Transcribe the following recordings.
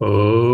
ఓం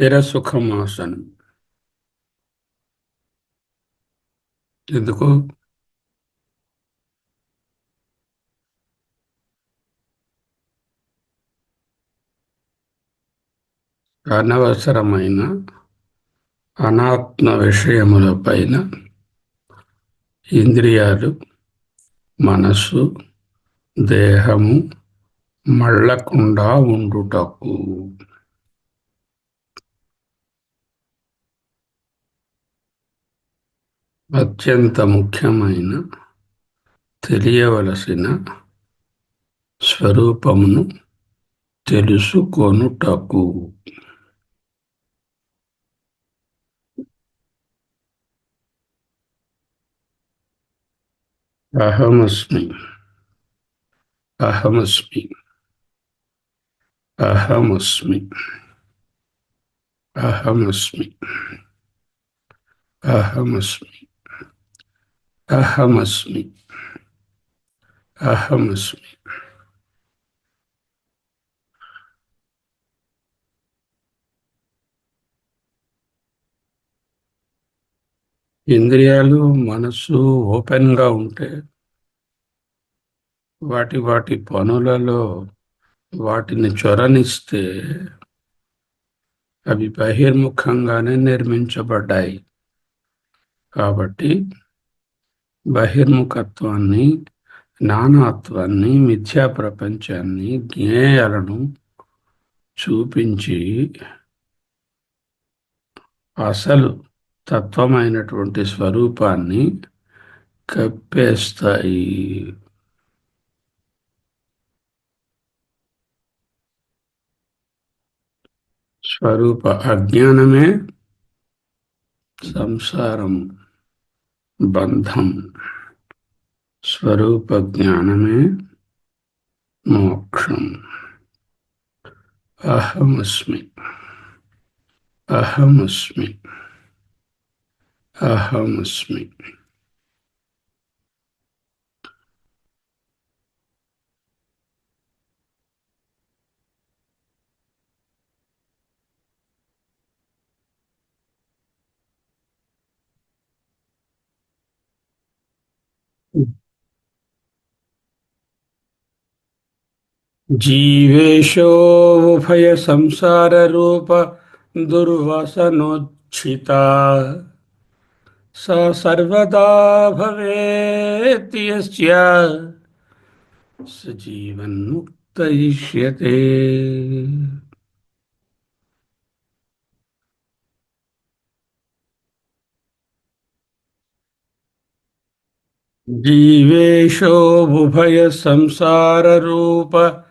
స్థిర సుఖమాసనం ఎందుకు అనవసరమైన అనాత్మ విషయములపైన ఇంద్రియాలు మనస్సు దేహము మళ్ళకుండా ఉండుటకు అత్యంత ముఖ్యమైన తెలియవలసిన స్వరూపమును తెలుసుకొనుటకు. అహమస్మి అహమస్మి అహమస్మి అహమస్మి అహమస్మి. అహమస్మి. అహమస్మి. ఇంద్రియాలు మనసు ఓపెన్గా ఉంటే వాటి వాటి పనులలో వాటిని చొరనిస్తే అవి బహిర్ముఖంగానే నిర్మించబడ్డాయి. కాబట్టి బహిర్ముఖత్వాన్ని నానాత్వాన్ని మిథ్యా ప్రపంచాన్ని జ్ఞేయాలను చూపించి అసలు తత్వమైనటువంటి స్వరూపాన్ని కప్పేస్తాయి. స్వరూప అజ్ఞానమే సంసారం బంధం స్వరూప జ్ఞానమే మోక్షం అహమస్మి అహమస్మి అహమస్మి జీవేశోభయ जीवेशोभयसंसाररूप दुर्वसनोज्झिता सा सर्वदा भवेदि यस्य। स जीवन्मुक्तयिष्यते। जीवेशो उभयसंसाररूप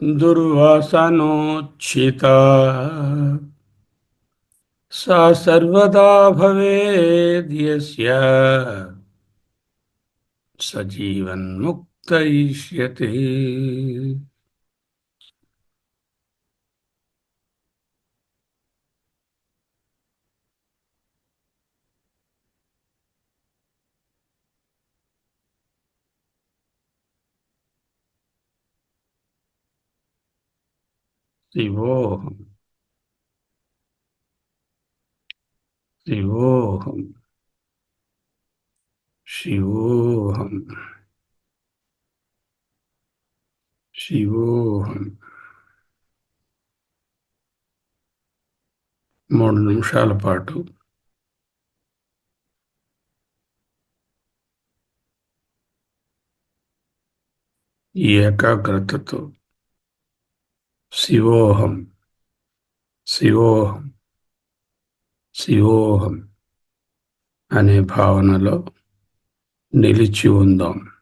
జీవేశో ఉభయ సంసార రూప దుర్వాసనోచ్ఛిత సా శివోహం శివోహం శివోహం శివోహం మూడు నిమిషాల పాటు ఈ ఏకాగ్రతతో శివోహం శివోహం శివోహం అనే భావనలో నిలిచి ఉందాం.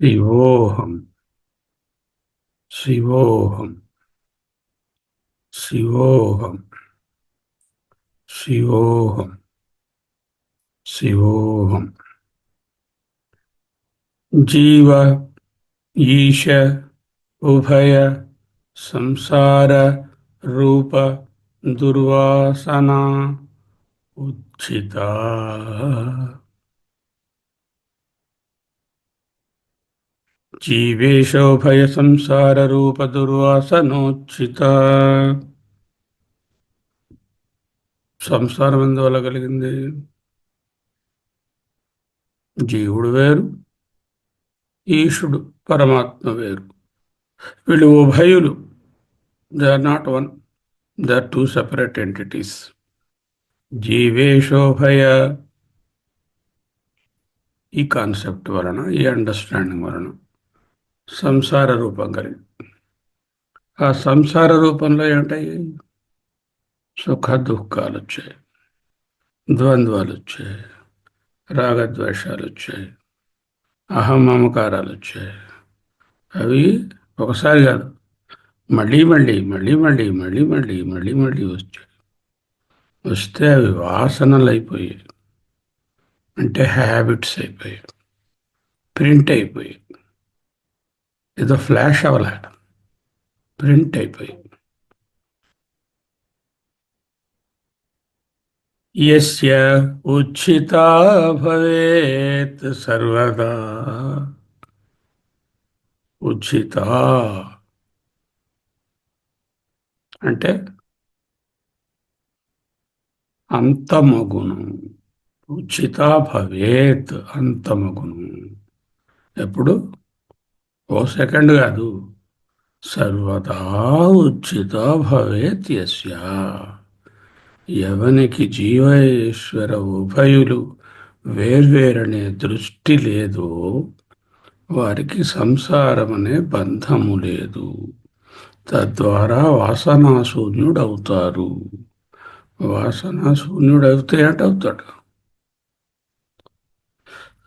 शिवोहम शिवोहम शिवोहम शिवोहम शिवोहम जीव ईश उभय संसार रूप दुर्वासना उच्छिता జీవేశోభయ సంసార రూప దుర్వాసనోచిత సంసారం ఎందువల్ల కలిగింది జీవుడు వేరు ఈశుడు పరమాత్మ వేరు. వీళ్ళు ఉభయులు. They are not one they are two separate entities జీవేశోభయ ఈ కాన్సెప్ట్ వలన ఈ అండర్స్టాండింగ్ వలన సంసార రూపం కలిగి. ఆ సంసార రూపంలో ఏంటాయి సుఖ దుఃఖాలు వచ్చాయి ద్వంద్వాలు వచ్చాయి రాగద్వేషాలు వచ్చాయి అహమమకారాలు వచ్చాయి అవి ఒకసారి కాదు మళ్ళీ మళ్ళీ మళ్ళీ మళ్ళీ మళ్ళీ మళ్ళీ మళ్ళీ మళ్ళీ వచ్చాయి వస్తే అవి వాసనలు అయిపోయాయి అంటే హ్యాబిట్స్ అయిపోయాయి. ప్రింట్ అయిపోయాయి. ఏదో ఫ్లాష్ అవ్వలేట. ప్రింట్ అయిపోయి. యస్య ఉచిత భవేత్ సర్వదా. ఉచిత అంటే అంతమగును ఉచిత భవేత్ అంతమగును ఎప్పుడు? ఓ సెకండ్ కాదు. సర్వదా ఉచిత భవేత్ యస్య. ఎవనికి జీవేశ్వర ఉభయులు వేర్వేరనే దృష్టి లేదో. వారికి సంసారం అనే బంధము లేదు. తద్వారా వాసనాశూన్యుడవుతారు. వాసనాశూన్యుడవుతే అవుతాడు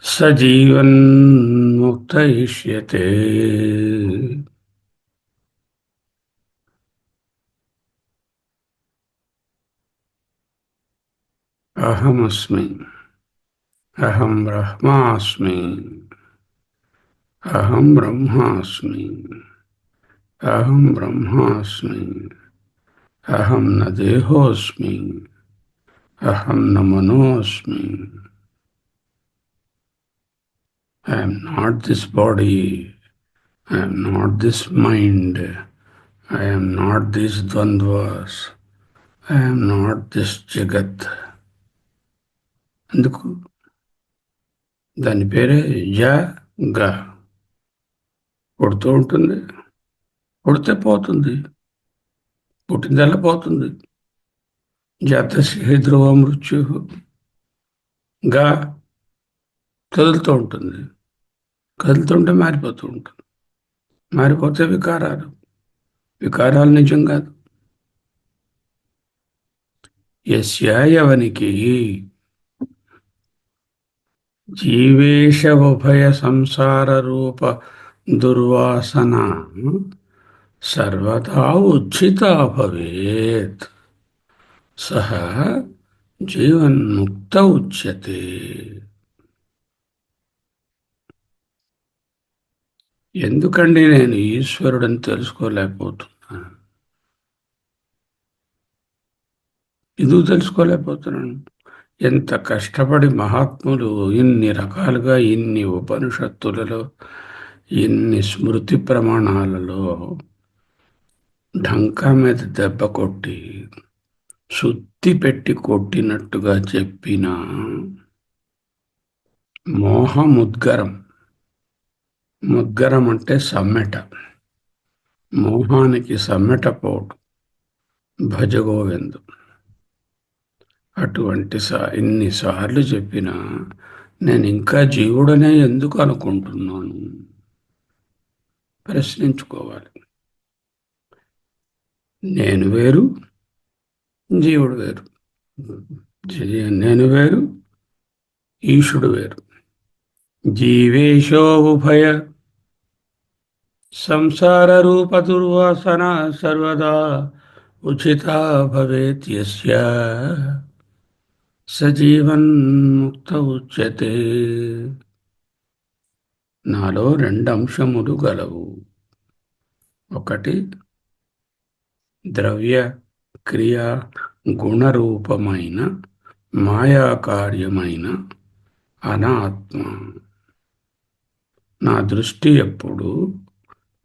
सजीवन्मुक्तयिष्यते अहमस्मि अहम ब्रह्मास्मि अहम ब्रह्मास्मि अहम ब्रह्मास्मि अहम न देहोस्मि अहम न मनोस्मि। I am not this body. I am not this mind. I am not these ద్వంద్వాస్ I am not this జగత్ అందుకు దాని పేరే జ గ పుడుతూ ఉంటుంది. పుడితే పోతుంది. పుట్టిందల్లా పోతుంది. జాతశ్రీ ధ్రువ మృత్యు. గా కదులుతూ ఉంటుంది. కదులుతుంటే మారిపోతూ ఉంటుంది మారిపోతే వికారాలు. వికారాలు నిజం కాదు. యస్యాయవనికి జీవేశ ఉభయ సంసార రూప దుర్వాసన సర్వదా ఉచిత భవేత్. సహ జీవన్ముక్త ఉచ్యతే. ఎందుకండి నేను ఈశ్వరుడని తెలుసుకోలేకపోతున్నాను? ఎందుకు తెలుసుకోలేకపోతున్నాను? ఎంత కష్టపడి మహాత్ములు ఇన్ని రకాలుగా ఇన్ని ఉపనిషత్తులలో ఇన్ని స్మృతి ప్రమాణాలలో ఢంకా మీద దెబ్బ కొట్టి సుత్తి పెట్టి కొట్టినట్టుగా చెప్పిన మోహముద్గరం ముగ్గరం అంటే సమ్మెట. మోహానికి సమ్మెట పోటు. భజగోవిందు. అటువంటి సా ఇన్నిసార్లు చెప్పినా నేను ఇంకా జీవుడనే ఎందుకు అనుకుంటున్నాను? ప్రశ్నించుకోవాలి. నేను వేరు జీవుడు వేరు. నేను వేరు ఈశుడు వేరు. జీవేశో ఉభయ సంసారరూపదుర్వాసన సర్వదా ఉచిత భవేత్ యస్య సజీవన్ముక్త ఉచ్యతే నాలో రెండు అంశములు గలవు ఒకటి ద్రవ్య క్రియ గుణరూపమైన మాయాకార్యమైన అనాత్మ. నా దృష్టి ఎప్పుడు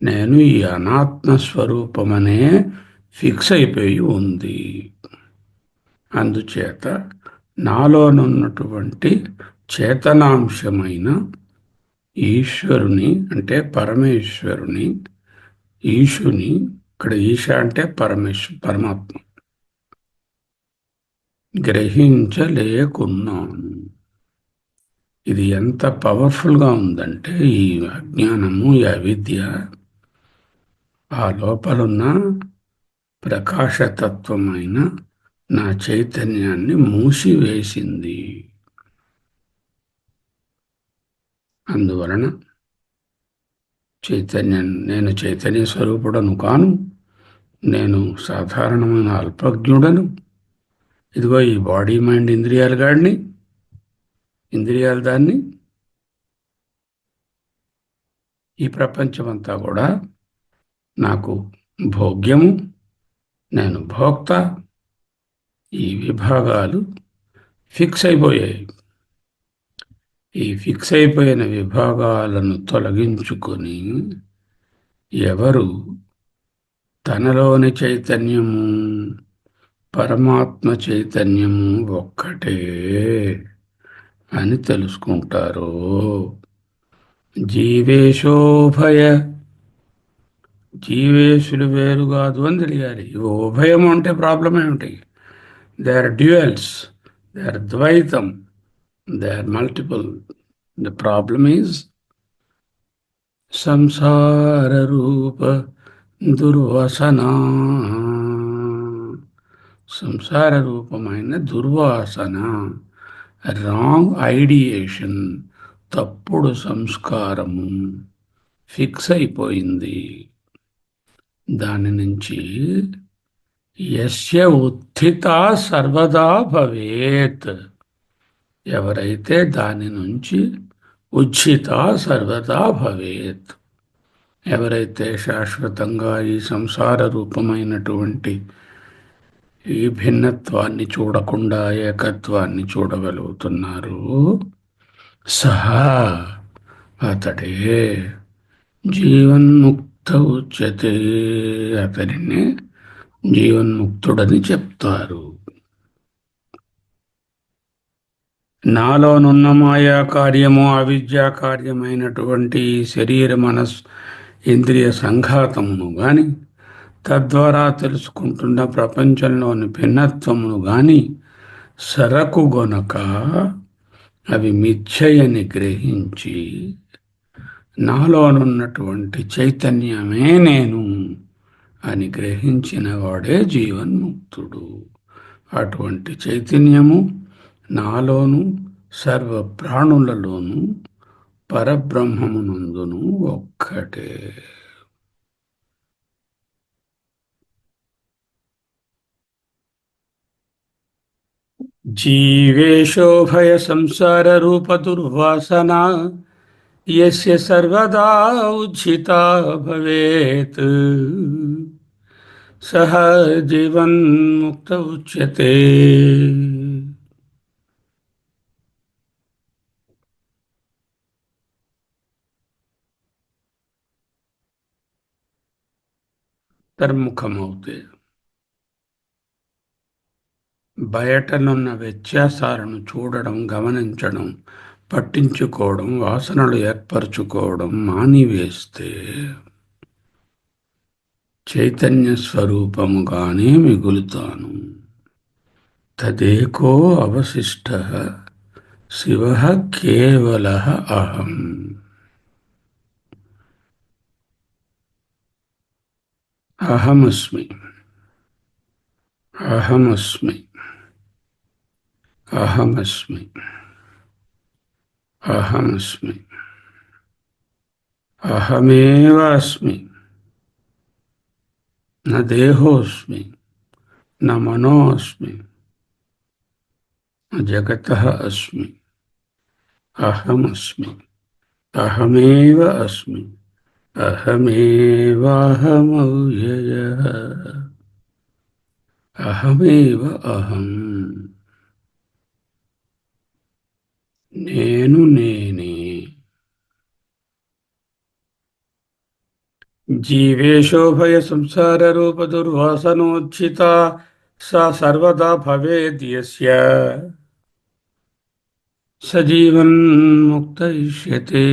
నేను ఈ అనాత్మ స్వరూపమనే ఫిక్స్ అయిపోయి ఉంది. అందుచేత నాలోనున్నటువంటి చేతనాంశమైన ఈశ్వరుని అంటే పరమేశ్వరుని ఈశుని ఇక్కడ ఈశ అంటే పరమేశ్వ పరమాత్మ గ్రహించలేకున్నాను. ఇది ఎంత పవర్ఫుల్గా ఉందంటే ఈ అజ్ఞానము ఈ అవిద్య ఆ లోపలున్న ప్రకాశతత్వమైన నా చైతన్యాన్ని మూసివేసింది. అందువలన చైతన్యం నేను చైతన్య స్వరూపుడను కాను నేను సాధారణమైన అల్పజ్ఞుడను. ఇదిగో ఈ బాడీ మైండ్ ఇంద్రియాలు గాడిని ఇంద్రియాలు దాన్ని ఈ ప్రపంచమంతా కూడా నాకు భోగ్యము నేను భోక్త. ఈ విభాగాలు ఫిక్స్ అయిపోయాయి. ఈ ఫిక్స్ అయిపోయిన విభాగాలను తొలగించుకొని ఎవరు తనలోని చైతన్యము పరమాత్మ చైతన్యము ఒక్కటే అని తెలుసుకుంటారు? జీవేశోభయ జీవేశులు వేరు కాదు అని తెలియాలి. ఉభయం అంటే ప్రాబ్లం ఏమిటి? They are duals they are ద్వైతం. They are multiple the problem is సంసార రూప దుర్వాసన. సంసార రూపమైన దుర్వాసన. రాంగ్ ఐడియేషన్ తప్పుడు సంస్కారము. ఫిక్స్ అయిపోయింది. దాని నుంచి యస్య ఉత్థిత సర్వదా భవేత్. ఎవరైతే దాని నుంచి ఉచిత సర్వదా భవేత్. ఎవరైతే శాశ్వతంగా ఈ సంసార రూపమైనటువంటి ఈ భిన్నత్వాన్ని చూడకుండా ఏకత్వాన్ని చూడగలుగుతున్నారు సహా అతడే జీవన్ముక్తి ఉచ్యతే అతనిని జీవన్ముక్తుడని చెప్తారు. నాలోనున్న మాయా కార్యము అవిద్యా కార్యమైనటువంటి శరీర మనస్ ఇంద్రియ సంఘాతమును గాని తద్వారా తెలుసుకుంటున్న ప్రపంచంలోని భిన్నత్వమును గాని సరకు గొనక అవి మిథ్యయని గ్రహించి నాలోనున్నటువంటి చైతన్యమే నేను అని గ్రహించిన వాడే జీవన్ముక్తుడు. అటువంటి చైతన్యము నాలోను సర్వ ప్రాణులలోను పరబ్రహ్మమునందును ఒక్కటే. జీవేశోభయ సంసార రూప దుర్వాసనా యస్య సర్వదా ఉజ్జిత భవేత్. సహ జీవన్ముక్త ఉచ్యతే. తర్ముఖమవుతే బయటనున్న వ్యత్యాసాలను చూడడం గమనించడం పట్టించుకోవడం వాసనలు ఏర్పరచుకోవడం మానివేస్తే చైతన్య స్వరూపముగానే మిగులుతాను. తదేకో అవశిష్ట శివ కేవల అహం. అహమస్మి. అహమస్మి. అహమస్మి. अहमस्मि। अहमेव अस्मि न देहोस्मि, न मनोस्मि, न जगतः अस्मि। अहमस्मि। अहमेव अस्मि। अहमेवाहमव्ययः। अहमेव अहम्। నేను నేనే. జీవేశోభయ సంసార రూప దుర్వాసనోచ్చిత సా సర్వదా భవేద్యస్య సజీవన్ ముక్తయిష్యతే.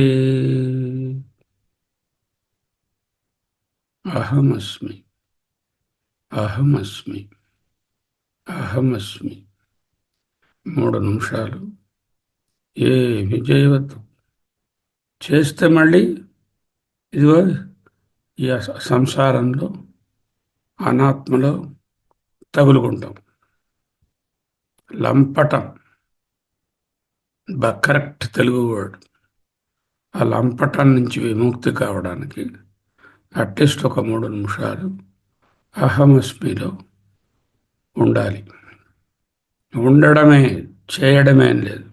అహమస్మి అహమస్మి అహమస్మి. మూడు నిమిషాలు. ఏమి చేయవద్దు. చేస్తే మళ్ళీ ఇదిగో ఈ సంసారంలో అనాత్మలో తగులుకుంటాం. లంపటం బ కరెక్ట్ తెలుగు వర్డ్. ఆ లంపటం నుంచి విముక్తి కావడానికి అట్లీస్ట్ ఒక మూడు నిమిషాలు అహమస్మిలో ఉండాలి. ఉండడమే చేయడమే లేదు.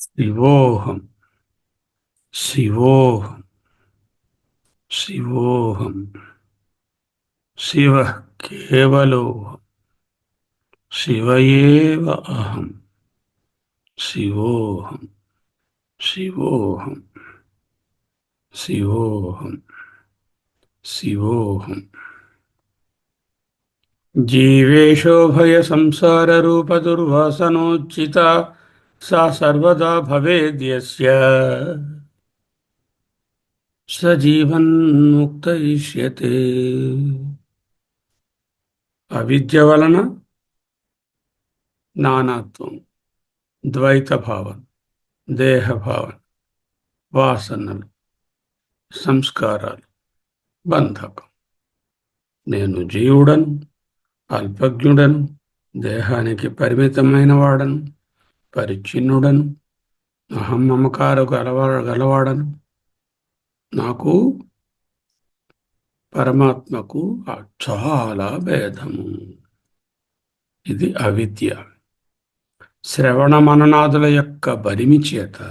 శివోహం శివోహం శివోహం శివ కేవలోహం శివయేవ అహం శివోహం శివోహం శివోహం శివోహం జీవేశోభయ సంసార రూప దుర్వాసనోచిత సా సర్వదా భవేద్యస్య సజీవన్ముక్త ఇష్యతే అవిద్య వలన నానాత్వం ద్వైత భావన దేహభావన వాసనలు సంస్కారాలు బంధకం నేను జీవుడను అల్పజ్ఞుడను దేహానికి పరిమితమైన వాడను పరిచ్ఛిన్నుడను అహం మమకారు గలవా గలవాడను. నాకు పరమాత్మకు చాలా భేదము. ఇది అవిద్య. శ్రవణ మననాదుల యొక్క బరిమి చేత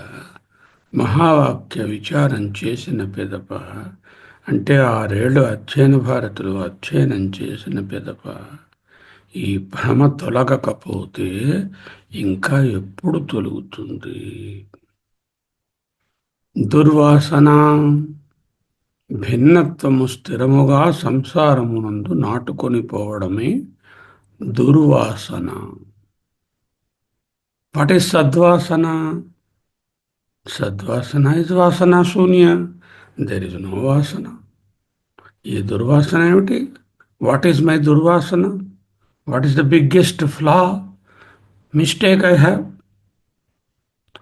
మహావాక్య విచారం చేసిన పిదప అంటే ఆరేళ్ళు అధ్యయన భారతులు అధ్యయనం చేసిన పిదప. ఈ భ్రమ తొలగకపోతే ఇంకా ఎప్పుడు తొలుగుతుంది? దుర్వాసన భిన్నత్వము స్థిరముగా సంసారమునందు నాటుకొని పోవడమే దుర్వాసన. పటి సద్వాసన? సద్వాసన ఇస్ వాసన శూన్య. దెర్ ఇస్ నో వాసన. ఈ దుర్వాసన ఏమిటి? వాట్ ఈస్ మై దుర్వాసన? What is the biggest flaw mistake I have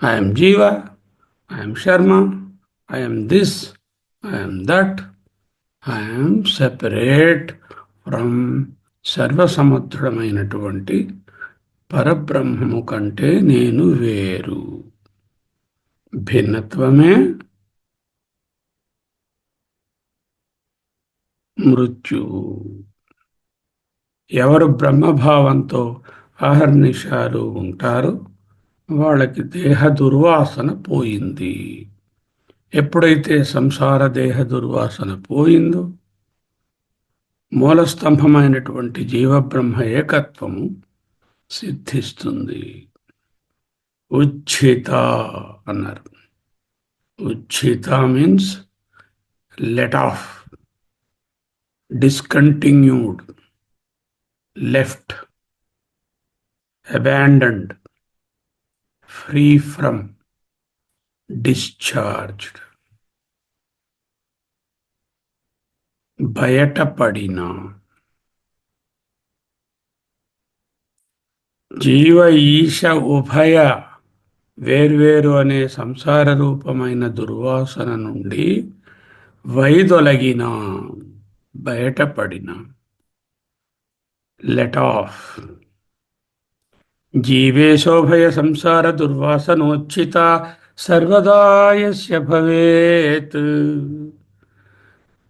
I'm జీవ I'm Sharma I'm this I'm that I'm separate from సర్వసముద్రమైనటువంటి పరబ్రహ్మము కంటే నేను వేరు. భిన్నత్వమే మృత్యువు. ఎవరు బ్రహ్మభావంతో అహర్నిశాలు ఉంటారో? వాళ్ళకి దేహ దుర్వాసన పోయింది. ఎప్పుడైతే సంసార దేహ దుర్వాసన పోయిందో మూలస్తంభమైనటువంటి జీవబ్రహ్మ ఏకత్వము సిద్ధిస్తుంది. ఉచ్ఛిత అన్నారు. ఉచ్ఛిత means let off discontinued left abandoned free from discharged బయటపడిన జీవ ఈశ ఉభయ వేర్వేరు అనే సంసార రూపమైన దుర్వాసన నుండి వైదొలగిన బయటపడిన లెట్ ఆఫ్ జీవేశోభయ సంసార దుర్వాసనోచిత సర్వదాయస్య భవేత్.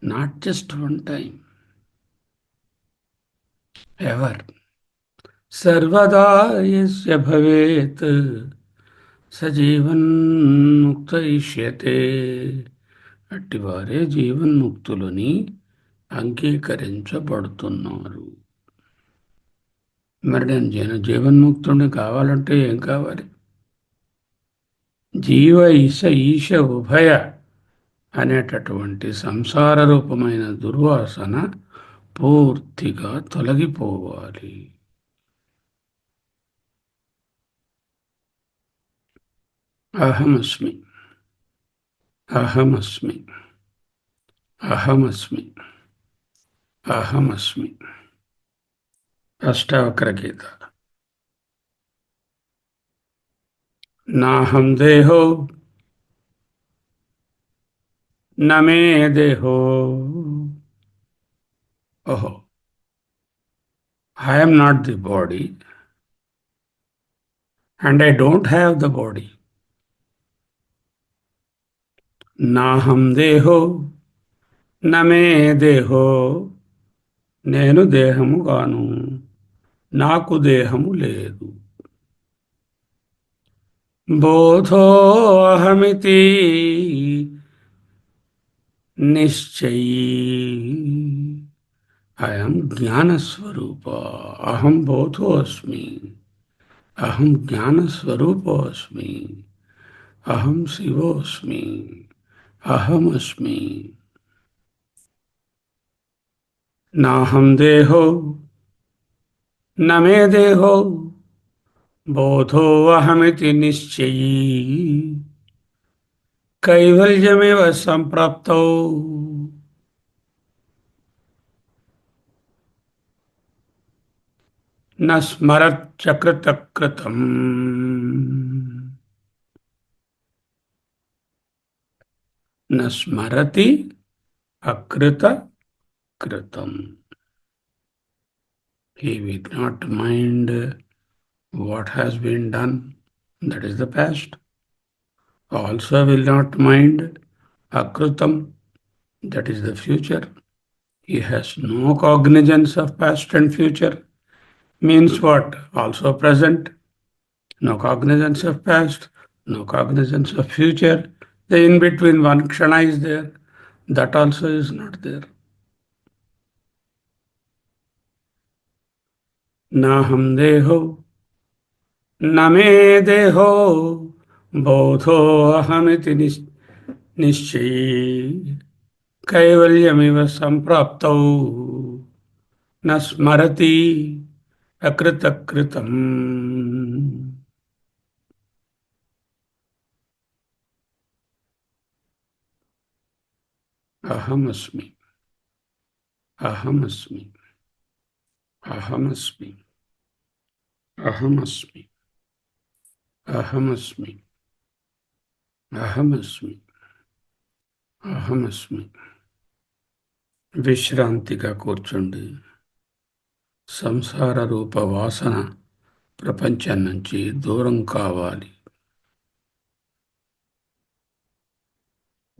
Not just one time ever సర్వదాయస్య భవేత్. సజీవన్ముక్త ఇష్యతే అట్టివారే జీవన్ముక్తులని అంగీకరించబడుతున్నారు. మరి నేను జన జీవన్ముక్తుడిని కావాలంటే ఏం కావాలి? జీవ ఈశ ఈశ ఉభయ అనేటటువంటి సంసార రూపమైన దుర్వాసన పూర్తిగా తొలగిపోవాలి. అహమస్మి అహమస్మి అహమస్మి అహమస్మి. అష్టావక్ర గీత నాహం దేహో నమే దేహో ఓహో I am not the body and I don't have the body. నాహం దేహో నమే దేహో నేను దేహము గాను నాకు దేహము లేదు బోధో అహమితి నిశ్చయీ అయం జ్ఞానస్వరూప అహం బోధో అస్మి అహం జ్ఞానస్వరూపోస్మి అహం శివోస్మి అహమస్మి నాహం దేహో न मे देहो। बोधो अहमति निश्चयी। कैवल्यमेव संप्राप्त। न स्मरत स्मरच्चकृतकृतम्। न स्मरती अकृत कृतम He will not mind what has been done, that is the past. Also will not mind Akritam, that is the future. He has no cognizance of past and future. Means what? Also present. No cognizance of past, no cognizance of future. The in between one kshana is there. That also is not there. ना हम देहो, न मे देहो, बोधो अहमिति निश्चय। कैवल्यमिव संप्राप्त, न स्मरति अकृतकृतम्। अहमस्मि अहमस्मि। అహమస్మి. అహమస్మి. అహమస్మి. అహమస్మి. అహమస్మి. విశ్రాంతిగా కూర్చోండి. సంసార రూప వాసన ప్రపంచం నుంచి దూరం కావాలి.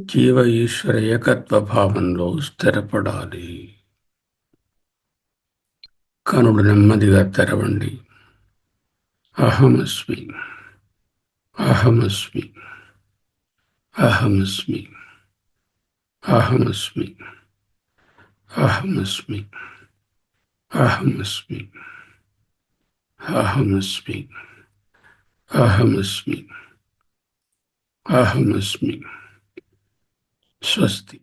జీవ ఈశ్వర ఏకత్వ భావంలో స్థిరపడాలి. కనుడు నెమ్మదిగా తెరవండి. అహమస్మి. అహమస్మి. అహమస్మి. అహమస్మి. అహమస్మి. అహమస్మి. అహమస్మి. అహమస్మి. అహమస్మి. స్వస్తి.